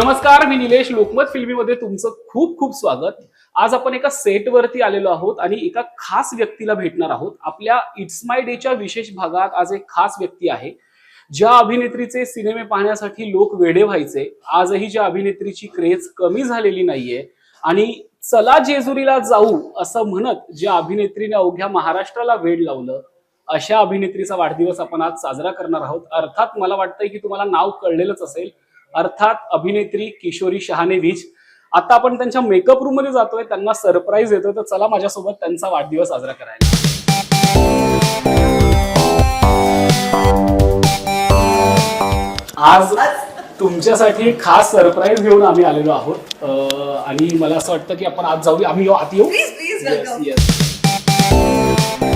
नमस्कार मी निलेश लोकमत. फिल्मीमध्ये तुमचं खूप खूप स्वागत. आज आपण एका सेटवरती आलेलो आहोत आणि एका खास व्यक्तीला भेटणार आहोत. आपल्या इट्स माय डेच्या विशेष भागात आज एक खास व्यक्ती आहे. ज्या अभिनेत्रीचे सिनेमे पाहण्यासाठी लोक वेडे व्हायचे. आजही ज्या अभिनेत्रीची क्रेज कमी झालेली नाहीये. आणि चला जेजुरीला जाऊ असं म्हणत ज्या अभिनेत्रीने अवघ्या महाराष्ट्राला वेड लावलं अशा अभिनेत्रीचा वाढदिवस आपण आज साजरा करणार आहोत. अर्थात मला वाटतंय की तुम्हाला नाव कळलेलंच असेल. अर्थात अभिनेत्री किशोरी शहाणे वीज. आता आपण त्यांच्या मेकअप रूममध्ये जातोय त्यांना सरप्राईज देतोय तर चला माझ्यासोबत त्यांचा वाढदिवस साजरा करायला. आज तुमच्यासाठी खास सरप्राईज घेऊन आम्ही आलेलो आहोत. अं, आणि मला असं वाटतं की आपण आज जाऊया. आम्ही आत येऊ. Please please Yes, welcome yes.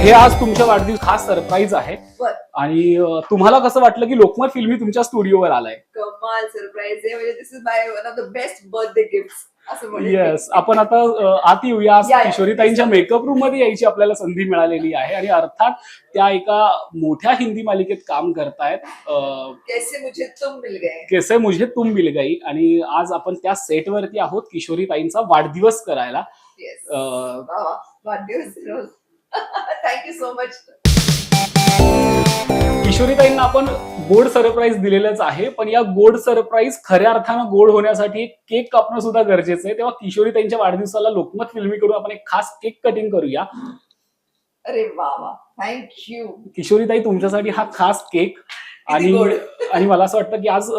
हे आज तुमच्या वाढदिवस खास सरप्राईज आहे. बर आणि अं, तुम्हाला कसं वाटलं की लोकमत फिल्मी तुमच्या स्टुडिओवर आलाय? कमाल सरप्राईज आहे. म्हणजे this is my one of the best birthday gift असं म्हणेन मी. येस आपण आता अं, आत येऊया. आज या, या. किशोरीताईंच्या मेकअप रूममध्ये यायची आपल्याला संधी मिळालेली आहे. आणि अर्थात त्या एका मोठ्या हिंदी मालिकेत काम करतायत अं, कैसे मुझे तुम मिल गए? कैसे मुझे तुम मिल गई? आणि आज आपण त्या सेटवरती आहोत किशोरीताईंचा वाढदिवस करायला. येस अं, वाढदिवस थँक्यू सो मच किशोरीताईंना आपण गोड सरप्राईज दिलेलंच आहे पण या गोड सरप्राईज खऱ्या अर्थानं गोड होण्यासाठी केक कापणं सुद्धा गरजेचं आहे. तेव्हा किशोरीताईंच्या वाढदिवसाला लोकमत फिल्मीकडून आपण एक खास केक कटिंग करूया. अरे वा वा. थँक्यू किशोरीताई तुमच्यासाठी हा खास केक आणि. आणि मला असं वाटतं की आज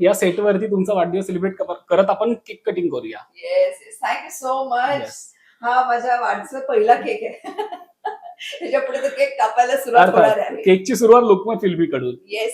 या सेटवरती तुमचा वाढदिवस सेलिब्रेट करत आपण केक कटिंग करूया. Yes thank you so much. हा माझ्या वाढदिवसाचा पहिला केक आहे. त्याच्या पुढे तर केक कापायला सुरुवात होणार आहे केकची सुरुवात लोकमत फिल्मीकडून येस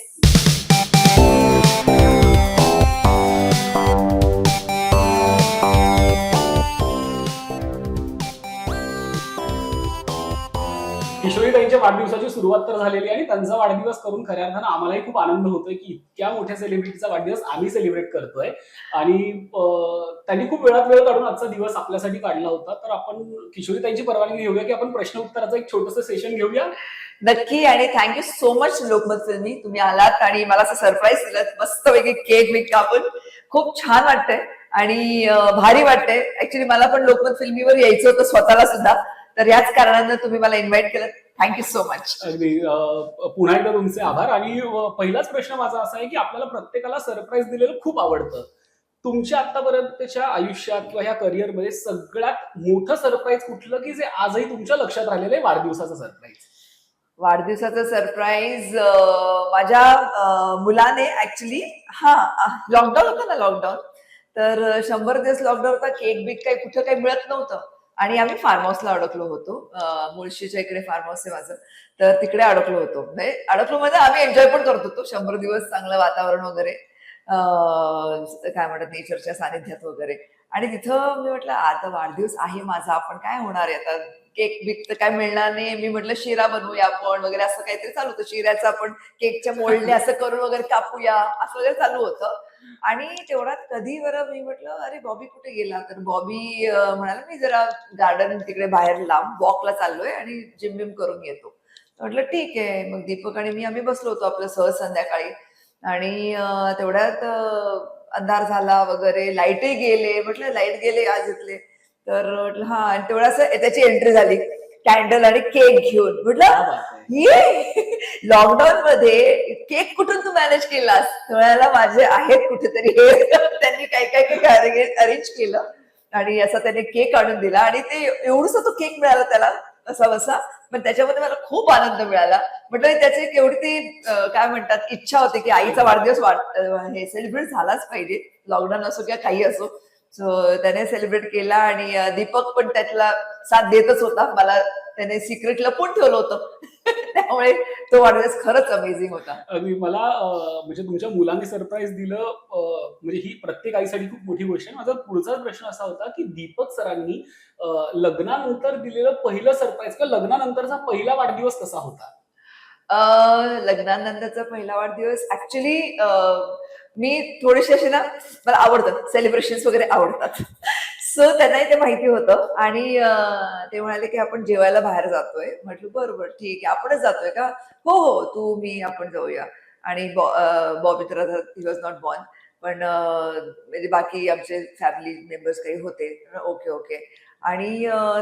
सुरुवात तर झालेली आणि त्यांचा वाढदिवस करून खऱ्या अर्थानं आम्हालाही खूप आनंद होतोय की इतक्या मोठ्या सेलिब्रिटीचा वाढदिवस आम्ही सेलिब्रेट करतोय. आणि त्यांनी खूप वेळात वेळ काढून आजचा दिवस आपल्यासाठी काढला होता. तर आपण किशोरीताईंची परवानगी घेऊया की आपण प्रश्न उत्तराचं एक छोटस सेशन घेऊया. नक्की आणि थँक्यू सो मच लोकमत फिल्मी तुम्ही आलात आणि मला असं सरप्राईज दिलं. मस्त वेगळी केक बिक कापून खूप छान वाटतंय. आणि भारी वाटतंय. ऍक्च्युली मला पण लोकमत फिल्मीवर यायचं होतं स्वतःला सुद्धा. तर याच कारणानं तुम्ही मला इन्व्हाइट केलं. थँक्यू सो मच अगदी. पुन्हा एकदा तुमचे आभार. आणि पहिलाच प्रश्न माझा असा आहे की आपल्याला प्रत्येकाला सरप्राईज दिलेलं खूप आवडतं. तुमच्या आतापर्यंतच्या आयुष्यात किंवा ह्या करिअरमध्ये सगळ्यात मोठं सरप्राईज कुठलं की जे आजही तुमच्या लक्षात राहिलेलं आहे वाढदिवसाचं सरप्राईज वाढदिवसाचं सरप्राईज माझ्या मुलाने ऍक्च्युली हा लॉकडाऊन होतं ना लॉकडाऊन तर शंभर दिवस लॉकडाऊन होता. केक बिक काही कुठं काही मिळत नव्हतं. आणि आम्ही फार्म हाऊसला अडकलो होतो. मुळशीच्या इकडे फार्म हाऊस आहे माझं. तर तिकडे अडकलो होतो. म्हणजे अडकलो म्हणजे आम्ही एन्जॉय पण करत होतो. शंभर दिवस चांगलं वातावरण वगैरे काय म्हणतात नेचरच्या सानिध्यात वगैरे. आणि तिथं मी म्हटलं आता वाढदिवस आहे माझा. आपण काय होणार आहे आता? केक बिक तर काय मिळणार नाही. मी म्हटलं शिरा बनवूया आपण वगैरे. असं काहीतरी चालू होतं. शिऱ्याचं आपण केकच्या मोडले असं करून वगैरे कापूया. असं वगैरे चालू होतं. आणि तेवढ्यात कधी बरं मी म्हटलं अरे बॉबी कुठे गेला? तर बॉबी म्हणाला मी जरा गार्डन तिकडे बाहेर लांब वॉकला चाललोय आणि जिम बिम करून येतो. म्हटलं ठीक आहे. मग दीपक आणि मी आम्ही बसलो होतो आपलं सहज संध्याकाळी. आणि तेवढ्यात अंधार झाला वगैरे लाईटही गेले. म्हटलं लाइट गेले आज इथले. तर म्हटलं हा. आणि तेवढ्याच त्याची एंट्री झाली. कॅन्डल आणि केक घेऊन. म्हटलं. ये. लॉकडाऊन मध्ये केक कुठून तू मॅनेज केलास? त्यावेळेला माझे आहेत कुठेतरी. हे त्यांनी काय काय काय अरेंज केलं आणि असा त्याने केक आणून दिला आणि ते एवढसा तो केक मिळाला त्याला असा बसा. पण त्याच्यामध्ये मला खूप आनंद मिळाला. म्हटलं त्याची केवढी ती काय म्हणतात इच्छा होती की आईचा वाढदिवस हे सेलिब्रेट झालाच पाहिजे. लॉकडाऊन असो किंवा काही असो. सो त्याने सेलिब्रेट केला आणि दीपक पण त्यातला साथ देतच होता. मला त्याने सिक्रेट लपून ठेवलं होतं. त्यामुळे तो वाढदिवस खरंच अमेझिंग होता. अगदी मला म्हणजे तुमच्या मुलांनी सरप्राईज दिलं म्हणजे ही प्रत्येक आईसाठी खूप मोठी गोष्ट आहे. माझा पुढचा प्रश्न असा होता की दीपक सरांनी लग्नानंतर दिलेलं पहिलं सरप्राईज किंवा लग्नानंतरचा पहिला वाढदिवस कसा होता? लग्नानंतरचा पहिला वाढदिवस ऍक्च्युली मी थोडीशी अशी ना मला आवडतं सेलिब्रेशन वगैरे आवडतात. सो त्यांनाही ते माहिती होतं. आणि ते म्हणाले की आपण जेवायला बाहेर जातोय. म्हटलं बरोबर ठीक आहे. आपणच जातोय का? हो हो तू मी आपण जाऊया. आणि बॉ- अं, बॉबी तर ही वॉज नॉट बॉर्न पण म्हणजे बाकी आमचे फॅमिली मेंबर्स काही होते. ओके ओके आणि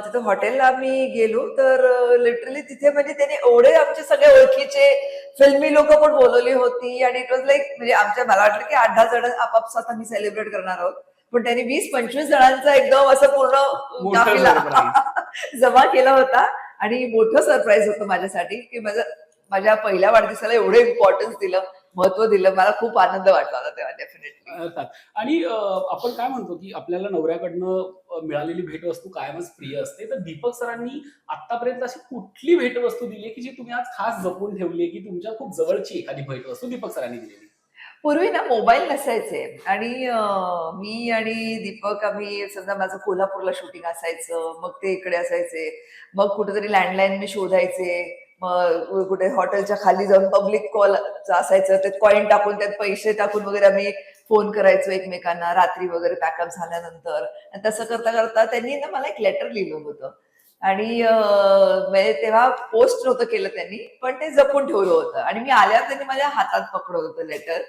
तिथं हॉटेलला मी गेलो तर लिटरली तिथे म्हणजे त्याने एवढे आमचे सगळे ओळखीचे फिल्मी लोक पण बोलवली होती आणि इट वॉज लाईक म्हणजे आमच्या मला वाटलं की आठ दहा जण आपापसात आम्ही सेलिब्रेट करणार आहोत. पण त्यांनी वीस पंचवीस जणांचा एकदम असं पूर्ण. जमा केला होता आणि मोठं सरप्राईज होतं माझ्यासाठी की माझं माझ्या पहिल्या वाढदिवसाला एवढं इम्पॉर्टन्स दिलं. महत्त्व दिलं. मला खूप आनंद वाटला होता तेव्हा डेफिनेटली अर्थात. आणि अं, आपण काय म्हणतो की आपल्याला नवऱ्याकडनं अं, मिळालेली भेटवस्तू कायमच प्रिय असते. तर दीपक सरांनी आतापर्यंत अशी कुठली भेटवस्तू दिली की जी तुम्ही आज खास जपून ठेवली की तुमच्या खूप जवळची एखादी भेटवस्तू दीपक सरांनी दिलेली? पूर्वी ना मोबाईल नसायचे. आणि अं, मी आणि दीपक आम्ही समजा माझं कोल्हापूरला शूटिंग असायचं मग ते इकडे असायचे. मग कुठेतरी लँडलाईन मी शोधायचे. मग कुठे हॉटेलच्या खाली जाऊन पब्लिक कॉल असायचं त्यात कॉईन टाकून त्यात पैसे टाकून वगैरे आम्ही फोन करायचो एकमेकांना रात्री वगैरे पॅकअप झाल्यानंतर. आणि तसं करता करता त्यांनी ना मला एक लेटर लिहिलं होतं. आणि म्हणजे तेव्हा पोस्ट नव्हतं केलं त्यांनी पण ते जपून ठेवलं होतं. आणि मी आल्यावर त्यांनी माझ्या हातात पकडलं होतं लेटर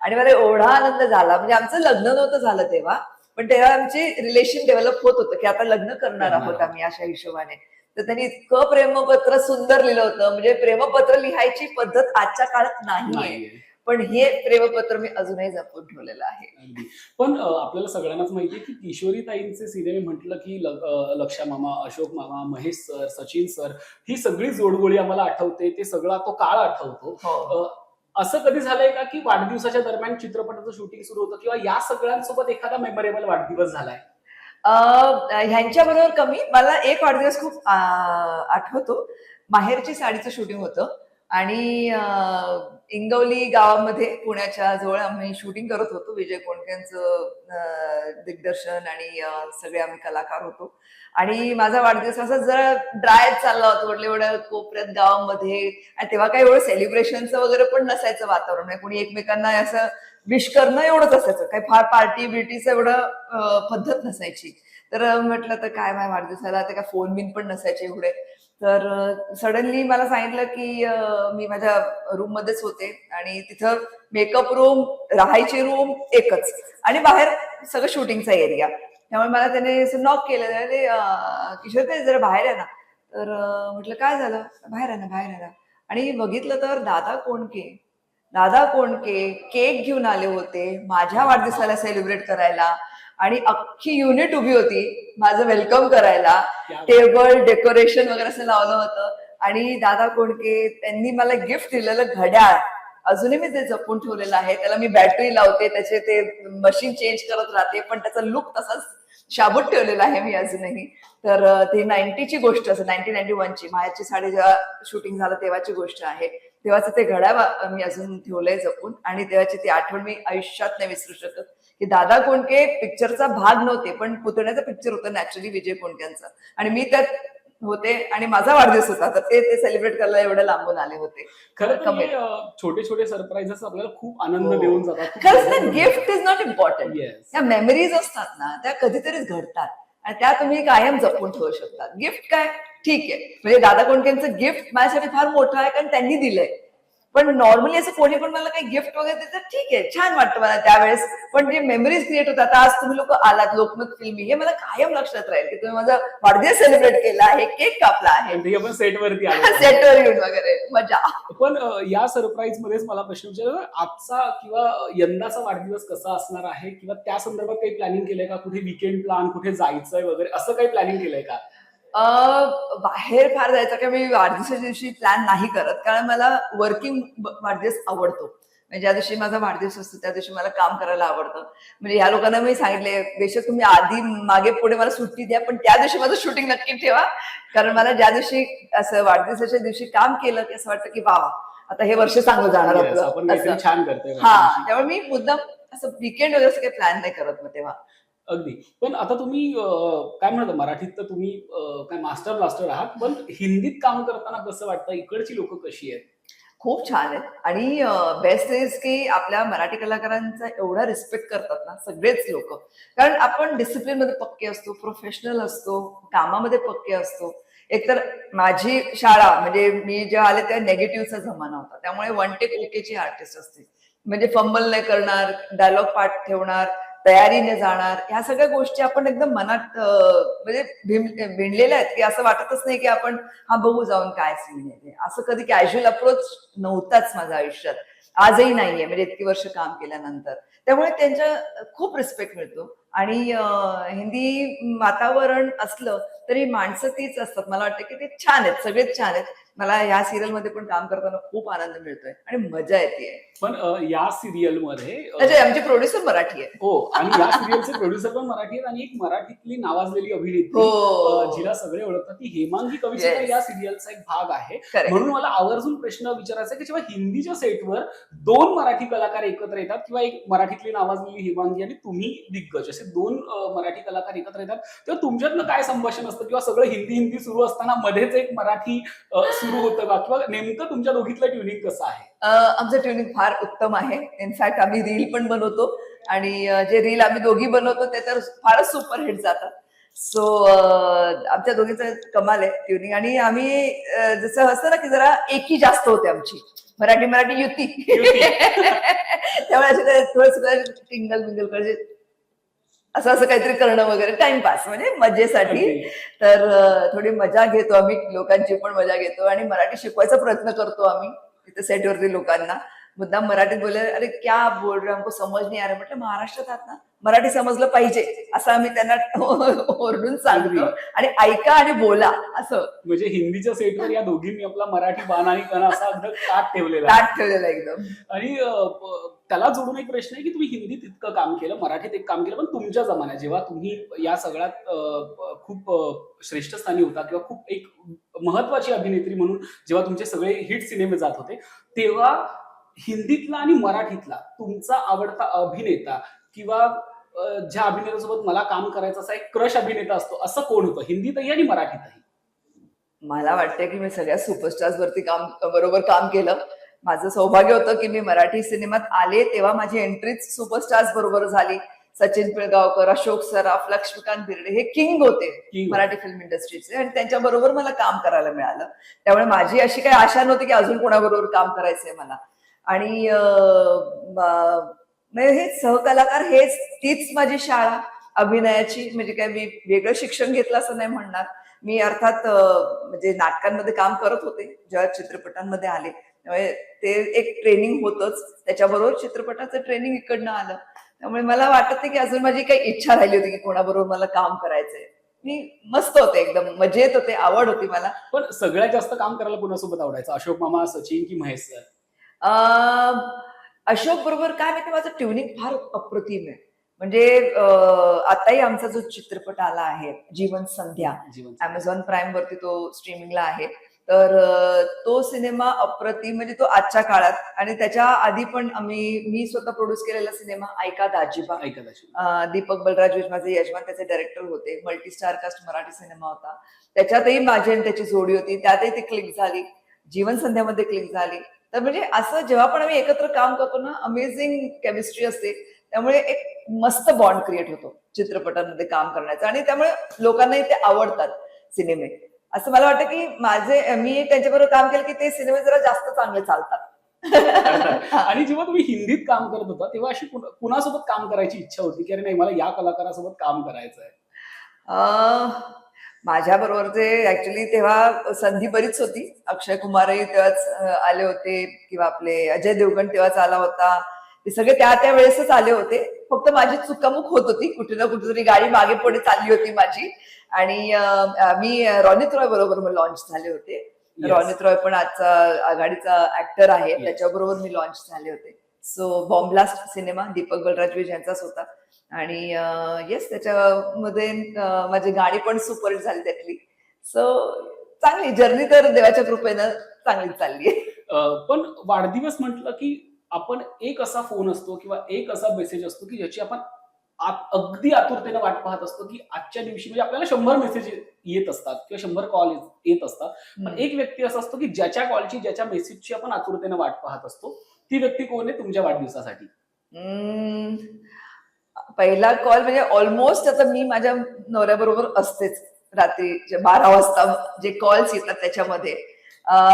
आणि मला एवढा आनंद झाला. म्हणजे आमचं लग्न नव्हतं झालं तेव्हा पण तेव्हा आमचे रिलेशन डेव्हलप होत होतं की आता लग्न करणार आहोत. आम्ही अशा हिशोबाने. तर त्यांनी इतकं प्रेमपत्र सुंदर लिहिलं होतं. म्हणजे प्रेमपत्र लिहायची पद्धत आजच्या काळात नाहीये. पण हे प्रेमपत्र मी अजूनही जपून ठेवलेलं आहे. पण आपल्याला सगळ्यांनाच माहितीये की किशोरी ताईंचे सिनेमे म्हटलं की लक्षा मामा अशोक मामा महेश सर सचिन सर ही सगळी जोडगोळी आम्हाला आठवते. ते सगळा तो काळ आठवतो. हो. असं कधी झालंय का की वाढदिवसाच्या दरम्यान चित्रपटाचं शूटिंग सुरू होतं किंवा या सगळ्यांसोबत एखादा मेमोरेबल वाढदिवस झालाय? ह्यांच्या बरोबर कमी. मला एक वाढदिवस खूप आठवतो. माहेरची साडीचं शूटिंग होतं. आणि इंगवली गावामध्ये पुण्याच्या जवळ आम्ही शूटिंग करत होतो. विजय कोंडक्यांचं दिग्दर्शन आणि सगळे आम्ही कलाकार होतो. आणि माझा वाढदिवस असा जरा ड्राय चालला होता. म्हटलं एवढ्या कोपऱ्यात गावामध्ये. आणि तेव्हा काही एवढं सेलिब्रेशनचं वगैरे पण नसायचं वातावरण. म्हणजे कोणी एकमेकांना असं विश करणं एवढंच असायचं. काही फार पार्टी बिर्टीचं एवढं पद्धत नसायची. तर म्हटलं तर काय माय वाढदिवसाला ते काय फोन बिन पण नसायचे एवढे. तर सडनली मला सांगितलं की मी माझ्या रूम मध्येच होते आणि तिथं मेकअप रूम राहायची रूम एकच. आणि बाहेर सगळं शूटिंगचा एरिया. त्यामुळे मला त्याने असं नॉक केलं. अरे किशोर ते जरा बाहेर आहे ना. तर म्हटलं काय झालं? बाहेर आहे ना बाहेर आहे ना. आणि बघितलं तर दादा कोणके दादा कोणके केक घेऊन आले होते माझ्या वाढदिवसाला सेलिब्रेट करायला. आणि अख्खी युनिट उभी होती माझं वेलकम करायला. टेबल डेकोरेशन वगैरे असं लावलं होतं. आणि दादा कोणके त्यांनी मला गिफ्ट दिलेलं घड्याळ. अजूनही मी ते जपून ठेवलेलं आहे. त्याला मी बॅटरी लावते त्याचे ते मशीन चेंज करत राहते पण त्याचा लुक तसाच शाबूत ठेवलेला आहे मी अजूनही. तर ती नाईन्टीची गोष्ट असं नाईन्टीन नाईन्टी वनची मायाची साडी जेव्हा शूटिंग झालं तेव्हाची गोष्ट आहे. तेव्हाचं ते वा- मी अजून ठेवलंय जपून. आणि तेव्हाची ती आठवण मी आयुष्यात नाही विसरू शकत. की दादा कोणके पिक्चरचा भाग नव्हते पण पुतण्याचा पिक्चर होता नॅचरली विजय कोणक्यांचा. आणि मी त्यात होते आणि माझा वाढदिवस होता. तर ते ते सेलिब्रेट करायला एवढं लांबून आले होते. खरं छोटे छोटे सरप्राईजेस आपल्याला खूप आनंद हो. देऊन जातात. खरंच ना गिफ्ट इज नॉट इम्पॉर्टंट त्या मेमरीज असतात ना त्या कधीतरीच घडतात. आणि त्या तुम्ही कायम जपून ठेवू शकता गिफ्ट काय? ठीक आहे. म्हणजे दादा कोणक्यांचं गिफ्ट माझ्यासाठी फार मोठं आहे कारण त्यांनी दिलंय. पण नॉर्मली असं कोणी पण मला काही गिफ्ट वगैरे देतं ठीक आहे छान वाटतं मला त्यावेळेस. पण जे मेमरीज क्रिएट होतात आता आज तुम्ही लोक आलात लोकमत फिल्मी हे मला कायम लक्षात राहील की तुम्ही माझा वाढदिवस सेलिब्रेट केला आहे केक कापला आहे. आपण सेटवरती आलो. सेटवर येऊन वगैरे मजा. पण या सरप्राईज मध्येच मला प्रश्न विचारला आजचा किंवा यंदाचा वाढदिवस कसा असणार आहे? किंवा त्या संदर्भात काही प्लॅनिंग केलंय का? कुठे विकेंड प्लॅन कुठे जायचंय वगैरे असं काही प्लॅनिंग केलंय का? बाहेर फार जायचं का मी वाढदिवसाच्या दिवशी प्लॅन नाही करत. कारण मला वर्किंग वाढदिवस आवडतो. म्हणजे ज्या दिवशी माझा वाढदिवस असतो त्या दिवशी मला काम करायला आवडतं. म्हणजे या लोकांना मी सांगितले बेशक तुम्ही आधी मागे पुढे मला सुट्टी द्या पण त्या दिवशी माझं शूटिंग नक्की ठेवा. कारण मला ज्या दिवशी असं वाढदिवसाच्या दिवशी काम केलं की असं वाटतं की वा आता हे वर्ष चांगलं जाणार आपलं. हा त्यामुळे मी मुद्दाम असं विकेंड वगैरे असं काही प्लॅन नाही करत मग तेव्हा. अगदी. पण आता तुम्ही काय म्हणता मराठीत तर तुम्ही काय मास्टर ब्लास्टर आहात पण हिंदीत काम करताना कसं वाटतं? इकडची लोक कशी आहेत? खूप छान आहेत. आणि बेस्ट इज की आपल्या मराठी कलाकारांचा एवढा रिस्पेक्ट करतात ना सगळेच लोक. कारण आपण डिसिप्लिनमध्ये पक्के असतो प्रोफेशनल असतो कामामध्ये पक्के असतो. एकतर माझी शाळा म्हणजे मी जेव्हा आले त्या नेगेटिव्हचा जमाना होता. त्यामुळे वन टेक ओकेची आर्टिस्ट असते. म्हणजे फंबल नाही करणार डायलॉग पाठ ठेवणार तयारीने जाणार. ह्या सगळ्या गोष्टी आपण एकदम मनात म्हणजे भिणलेल्या आहेत की असं वाटतच नाही की आपण हा बघू जाऊन काय सीन असं कधी कॅज्युअल अप्रोच नव्हताच माझ्या आयुष्यात. आजही नाहीये. म्हणजे इतकी वर्ष काम केल्यानंतर. त्यामुळे त्यांच्या खूप रिस्पेक्ट मिळतो. आणि हिंदी वातावरण असलं तरी माणसं तीच असतात. मला वाटतं की ते छान आहेत सगळेच छान आहेत. मला ह्या सिरियलमध्ये पण काम करताना खूप आनंद मिळतोय आणि मजा येते. पण या सिरियलमध्ये म्हणजे आमची प्रोड्युसर मराठी आहे हो आणि या सिरियलचे प्रोड्युसर पण मराठी आहेत आणि एक मराठीतली नावाजलेली अभिनेत्री हो. जिला सगळे ओळखतात ती हेमांगी कवी. या सिरियलचा एक भाग आहे. म्हणून मला आवर्जून प्रश्न विचारायचा की जेव्हा हिंदीच्या सेटवर दोन मराठी कलाकार एकत्र येतात किंवा एक मराठीतली नावाजलेली हेमांगी आणि तुम्ही दिग्गज असे दोन मराठी कलाकार एकत्र येतात तेव्हा तुमच्यातनं काय संभाषण असतं? किंवा सगळं हिंदी हिंदी सुरू असताना मध्येच एक मराठी सुरू होतं का? किंवा नेमकं तुमच्या दोघीतलं ट्युनिंग कसं आहे? आमचं ट्युनिंग फार उत्तम आहे. इनफॅक्ट आम्ही रील पण बनवतो आणि जे रील आम्ही दोघी बनवतो ते तर फारच सुपरहिट जातात. सो आमच्या दोघीचं कमाल आहे ट्युनिंग आणि आम्ही जसं असतं ना की जरा एकी जास्त होते आमची. मराठी मराठी युती. त्यामुळे टिंगल बिंगल करायचे. असं असं काहीतरी करणं वगैरे टाइमपास म्हणजे मजेसाठी. तर थोडी मजा घेतो आम्ही लोकांची पण मजा घेतो आणि मराठी शिकवायचा प्रयत्न करतो आम्ही तिथे सेटवरती लोकांना मुद्दाम मराठीत बोलले अरे क्या बोल रहे हमको समज नाही आ रहा. म्हटलं महाराष्ट्रात आहात ना? मराठी समजलं पाहिजे. असं आम्ही त्यांना ओरडून सांगतो. आणि ऐका आणि बोला असं. म्हणजे हिंदीच्या सेटवर या दोघींनी आपला मराठी बाण आणि कणा असा अगदी ताट ठेवलेला ताट ठेवलेलं एकदम. आणि त्याला जोडून एक प्रश्न आहे की तुम्ही हिंदीत इतकं काम केलं मराठीत एक काम केलं पण तुमच्या जमान्यात जेव्हा तुम्ही या सगळ्यात खूप श्रेष्ठ स्थानी होता किंवा खूप एक महत्वाची अभिनेत्री म्हणून जेव्हा तुमचे सगळे हिट सिनेमे जात होते तेव्हा हिंदीतला आणि मराठीतला तुमचा आवडता अभिनेता किंवा ज्या अभिनेत्यासोबत मला काम करायचं असा एक क्रश अभिनेता असतो असं कोण होतं? हिंदीतही आणि मराठीतही. मला वाटतं की मी सगळ्या सुपरस्टार्स वरती काम बरोबर काम केलं. माझं सौभाग्य होतं की मी मराठी सिनेमात आले तेव्हा माझी एंट्रीच सुपरस्टार्स बरोबर झाली. सचिन पिळगावकर अशोक सराफ लक्ष्मीकांत बिर्डे हे किंग होते मराठी फिल्म इंडस्ट्रीचे आणि त्यांच्या बरोबर मला काम करायला मिळालं. त्यामुळे माझी अशी काही आशा नव्हती की अजून कोणाबरोबर काम करायचंय मला. आणि हेच म्हणजे हे सहकलाकार हेच तीच माझी शाळा अभिनयाची म्हणजे काय मी वेगळं शिक्षण घेतलं असं नाही म्हणणार. मी अर्थात म्हणजे नाटकांमध्ये काम करत होते जेव्हा चित्रपटांमध्ये आले. त्यामुळे ते एक ट्रेनिंग होतच. त्याच्याबरोबर चित्रपटाचं ट्रेनिंग इकडनं आलं. त्यामुळे मला वाटत नाही की अजून माझी काही इच्छा राहिली होती की कोणाबरोबर मला काम करायचंय. मी मस्त होते एकदम. मजेत होते आवड होती मला. पण सगळ्यात जास्त काम करायला कोणासोबत आवडायचं? अशोक मामा सचिन की महेश सर? अशोक बरोबर काय माहिती माझं ट्युनिंग फार अप्रतिम आहे. म्हणजे आताही आमचा जो चित्रपट आला आहे जीवन संध्या अमेझॉन प्राईम वरती तो स्ट्रीमिंगला आहे तर तो सिनेमा अप्रतिम म्हणजे तो आजच्या काळात आणि त्याच्या आधी पण आम्ही मी स्वतः प्रोड्यूस केलेला सिनेमा ऐका दाजीबा. अं, दीपक बलराज माझे यजमान त्याचे डायरेक्टर होते multi star cast Marathi cinema होता. त्याच्यातही माझी आणि त्याची जोडी होती त्यातही ती क्लिक झाली. जीवन संध्यामध्ये क्लिक झाली. तर म्हणजे असं जेव्हा पण आम्ही एकत्र काम करतो ना अमेझिंग केमिस्ट्री असते. त्यामुळे एक मस्त बॉन्ड क्रिएट होतो चित्रपटांमध्ये काम करण्याचा. आणि त्यामुळे लोकांनाही ते आवडतात सिनेमे. असं मला वाटतं की माझे मी त्यांच्याबरोबर काम केलं की ते सिनेमे जरा जास्त चांगले चालतात. आणि जेव्हा तुम्ही हिंदीत काम करत होता तेव्हा अशी कुणा- कुणासोबत काम करायची इच्छा होती की अरे नाही मला या कलाकारासोबत काम करायचं आहे माझ्या बरोबरचे ऍक्च्युली तेव्हा संधी बरीच होती. अक्षय कुमारही तेव्हाच आले होते किंवा आपले अजय देवगण तेव्हाच आला होता. ते सगळे त्या त्या वेळेसच आले होते. फक्त माझी चुकामुक होत होती. कुठे ना कुठेतरी गाडी मागे पुढे चालली होती माझी. आणि मी रॉनित रॉय बरोबर लॉन्च झाले होते. Yes. रॉनित रॉय पण आजचा आघाडीचा ऍक्टर आहे. Yes. त्याच्याबरोबर मी लॉन्च झाले होते. So bomb blast cinema Deepak Balraj Vij यांचाच होता. आणि येस त्याच्यामध्ये माझी गाणी पण सुपर झाली त्यातली. सो चांगली जर्नी तर देवाच्या कृपेनं चांगली चालली पण वाढदिवस म्हटलं की आपण एक असा फोन असतो किंवा एक असा मेसेज असतो की ज्याची आपण अगदी आतुरतेने वाट पाहत असतो की आजच्या दिवशी म्हणजे आपल्याला शंभर मेसेज येत असतात किंवा शंभर कॉल येत असतात. पण एक व्यक्ती असा असतो की ज्याच्या कॉलची ज्याच्या मेसेजची आपण आतुरतेने वाट पाहत असतो ती व्यक्ती कोण आहे तुमच्या वाढदिवसासाठी? पहिला कॉल म्हणजे ऑलमोस्ट आता मी माझ्या नवऱ्याबरोबर असतेच रात्री बारा वाजता जे कॉल्स येतात त्याच्यामध्ये.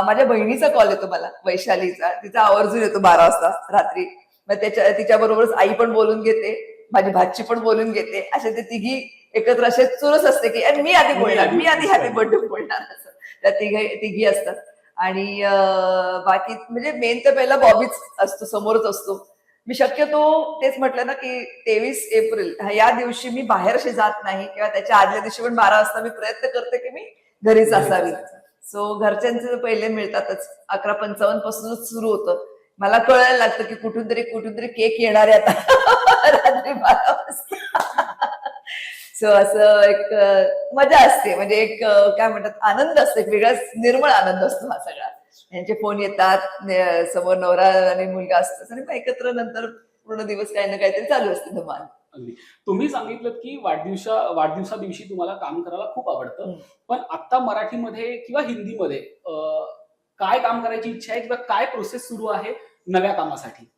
माझ्या बहिणीचा कॉल येतो मला वैशालीचा. तिचा आवर्जून येतो बारा वाजता रात्री. मग त्याच्या तिच्या बरोबरच आई पण बोलून घेते माझी भाची पण बोलून घेते. असे ते तिघी एकत्र असे चुरस असते की "अरे, मी आधी बोलणार मी आधी हॅपी बोलणार." बर्थडे बोलणार. असं. त्या तिघी तिघी असतात. आणि बाकी म्हणजे मेन तर पहिला बॉबीच असतो समोरच असतो. मी शक्यतो तेच म्हटलं ना की तेवीस एप्रिल हा- या दिवशी मी बाहेर अशी जात नाही किंवा त्याच्या आदल्या दिवशी पण बारा वाजता मी प्रयत्न करते की मी घरीच असावी. सो घरच्यांचे पहिले मिळतातच अकरा पंचावन्न पासूनच सुरू होतं. मला कळायला लागतं की कुठून तरी कुठून तरी केक येणार आहे आता. रात्री बारा वाजता. सो असं एक मजा असते. म्हणजे एक काय म्हणतात आनंद असतो. एक वेगळाच निर्मळ आनंद असतो हा सगळा. यांचे फोन येतात समोर नवरा आणि मुलगा असतात. आणि मग एकत्र नंतर पूर्ण दिवस काही ना काहीतरी चालू असते धमाल. तुम्ही सांगितलं की वाढदिवसा वाढदिवसा दिवशी तुम्हाला काम करायला खूप आवडतं. पण आता मराठीमध्ये किंवा हिंदीमध्ये काय काम करायची इच्छा आहे किंवा काय प्रोसेस सुरू आहे नव्या कामासाठी?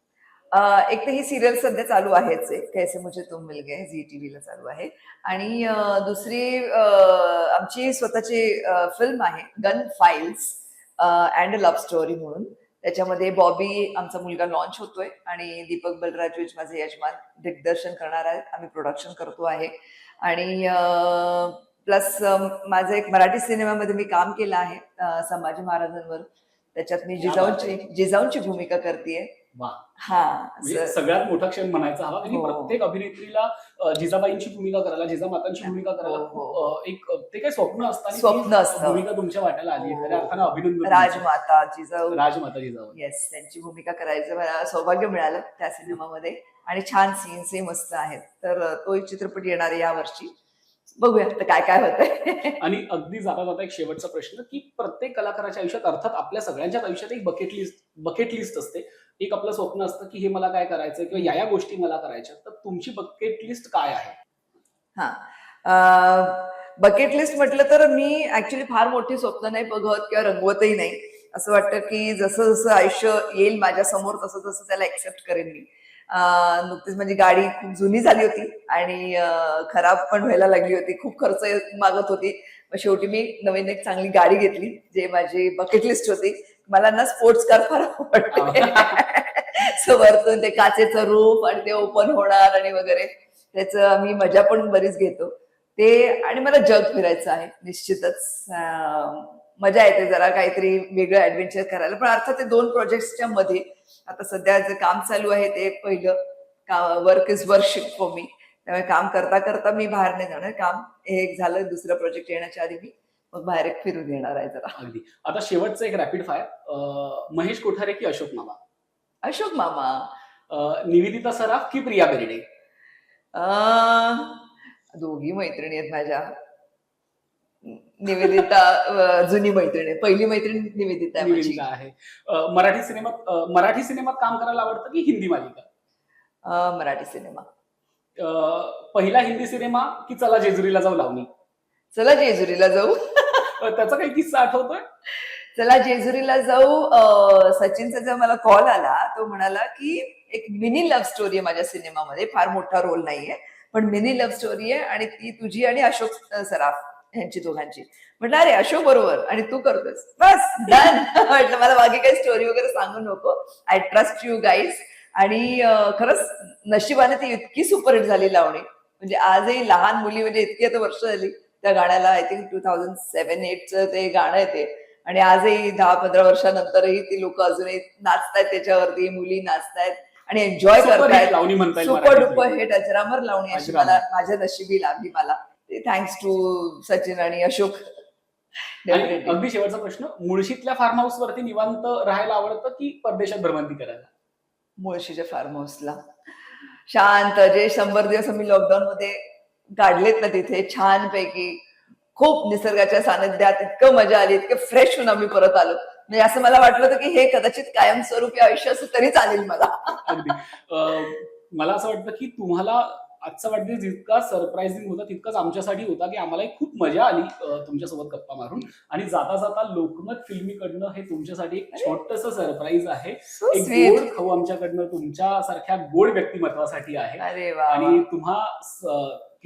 एक तर ही सिरियल सध्या चालू आहेच आहे कैसे मुझे तुम मिल गए झी टीव्हीला चालू आहे. आणि दुसरी आमची स्वतःची फिल्म आहे gun files and a love story म्हणून. त्याच्यामध्ये बॉबी आमचा मुलगा लॉन्च होतोय आणि दीपक बलराजविज माझे यजमान दिग्दर्शन करणार आहेत. आम्ही प्रोडक्शन करतो आहे. आणि प्लस माझं एक मराठी सिनेमामध्ये मी काम केलं आहे संभाजी महाराजांवर. त्याच्यात मी जिजाऊंची जिजाऊंची भूमिका करतेय. हा म्हणजे सगळ्यात मोठा क्षण म्हणायचा हवा आणि हो. प्रत्येक अभिनेत्रीला अं, जिजाबाईंची भूमिका करायला जिजामातांची भूमिका करायला हो, खूप, हो. अं, एक ते काय स्वप्न असतं आणि स्वप्न ती असतं. भूमिका तुमच्या वाट्याला आली हो. खऱ्या अर्थानं अभिनंदन तुमचं. राजमाता जिजाऊ राजमाता जिजाऊ येस त्यांची भूमिका करायचं मला सौभाग्य मिळालं त्या सिनेमामध्ये आणि छान सीन्सही मस्त आहेत तर अं, तो एक चित्रपट येणार आहे यावर्षी बघूया आता काय काय होतंय आणि अगदी जाता जाता एक शेवटचा प्रश्न की प्रत्येक कलाकाराच्या आयुष्यात अर्थात आपल्या सगळ्यांच्याच आयुष्यात एक बकेट लिस्ट बकेट लिस्ट असते एक आपलं स्वप्न असतं की हे मला काय करायचं किंवा या या गोष्टी मला करायच्या तर तुमची बकेट लिस्ट काय आहे? हा. बकेट लिस्ट म्हटलं तर मी ऍक्च्युली फार मोठी स्वप्न नाही बघत किंवा रंगवतही नाही. असं वाटतं की जसं जसं आयुष्य येईल माझ्यासमोर तसं तसं त्याला एक्सेप्ट करेन मी. नुकतीच म्हणजे गाडी खूप जुनी झाली होती आणि खराब पण व्हायला लागली होती. खूप खर्च मागत होती. मग शेवटी मी नवीन एक चांगली गाडी घेतली जे माझी बकेट लिस्ट होती. मला ना स्पोर्ट्स कार फार आवडते. सो वरतून ते काचेचं रूफ आणि ते ओपन होणार आणि वगैरे. त्याचं मी मजा पण बरीच घेतो. ते आणि मला जग फिरायचं आहे निश्चितच. मजा येते जरा काहीतरी वेगळं ऍडव्हेंचर करायला. पण अर्थात ते दोन प्रोजेक्टच्या मध्ये आता सध्या जे काम चालू आहे ते पहिलं. Work is worship for me त्यामुळे काम करता करता मी बाहेर नाही जाणार काम हे एक झालं दुसरं प्रोजेक्ट येण्याच्या आधी मी. मग बाहेर फिरून येणार आहे जरा. अगदी. आता शेवटचं एक रॅपिड फायर महेश कोठारे की अशोक मामा? अशोक मामा. निवेदिता सराफ की प्रिया बेर्डे? अं, दोघी मैत्रिणी आहेत माझ्या. निवेदिता जुनी मैत्रिणी. आहे. पहिली मैत्रीण निवेदिता निवेदिता आहे. मराठी सिनेमात मराठी सिनेमात काम करायला आवडतं की हिंदी मालिका? मराठी सिनेमा. अं, पहिला हिंदी सिनेमा की चला जेजुरीला जाऊ लावणी? चला जेजुरीला जाऊ. त्याचा काही किस्सा आठवतोय? चला जेजुरीला जाऊ. सचिनचा जेव्हा मला कॉल आला तो म्हणाला की एक मिनी लव्ह स्टोरी आहे माझ्या सिनेमामध्ये. फार मोठा रोल नाहीये पण मिनी लव्ह स्टोरी आहे आणि ती तुझी आणि अशोक सराफ यांची दोघांची. म्हटलं अरे अशोक बरोबर आणि तू करतोस. बस डन म्हटलं मला बाकी काही स्टोरी वगैरे सांगू नको. आय ट्रस्ट यू गाईज आणि खरंच नशिबाने ती इतकी सुपरहिट झाली लावणी. म्हणजे आजही लहान मुली म्हणजे इतकी आता वर्ष झाली. त्या गाण्याला I think two thousand seven एटचं ते गाणं आहे ते आणि आजही दहा पंधरा वर्षानंतरही ती लोक अजूनही नाचतायत त्याच्यावरती मुली नाचतायत आणि एन्जॉय करतायत सुपर. डुपर हिट अजरामर लावणी अशी. मला माझ्या नशिबी लागली मला थँक्स टू सचिन आणि अशोक. अगदी शेवटचा प्रश्न मुळशीतल्या फार्म हाऊस वरती निवांत राहायला आवडतं की परदेशात भ्रमंती करायला मुळशीच्या फार्म हाऊसला शांत जे शंभर दिवस आम्ही लॉकडाऊन मध्ये काढलेत ना तिथे छान पैकी खूप निसर्गाच्या सानिध्यात इतकं मजा आली इतकं फ्रेश होऊन आम्ही परत आलो. म्हणजे असं मला वाटलं होतं की हे कदाचित कायमस्वरूपी आयुष्य असं तरी चालेल मला. मला असं वाटतं की तुम्हाला आजचा वाढदिवस जितका सरप्राइझिंग होता तितकाच आमच्यासाठी होता की आम्हालाही खूप मजा आली तुमच्यासोबत गप्पा मारून. आणि जाता जाता लोकमत फिल्मीकडनं हे तुमच्यासाठी एक छोटस सरप्राईज आहे. एक. गोड खाऊ आमच्याकडनं तुमच्या सारख्या गोड व्यक्तिमत्वासाठी आहे. आणि तुम्हा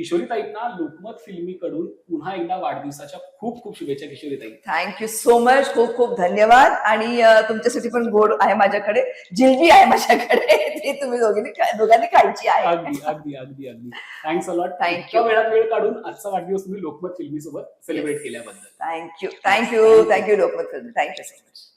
किशोरीताईंना लोकमत फिल्मीकडून पुन्हा एकदा वाढदिवसाच्या खूप खूप शुभेच्छा किशोरीताई. थँक्यू सो मच खूप खूप धन्यवाद. आणि तुमच्यासाठी पण गोड आहे माझ्याकडे. जिलबी आहे माझ्याकडे. ती तुम्ही दोघींनी दोघांनी खायची आहे. अगदी अगदी अगदी अगदी. Thanks a lot you. वेळात वेळ काढून आजचा वाढदिवस तुम्ही लोकमत फिल्मी सोबत सेलिब्रेट केल्याबद्दल. Thank you thank you thank you Lokmat thank you so much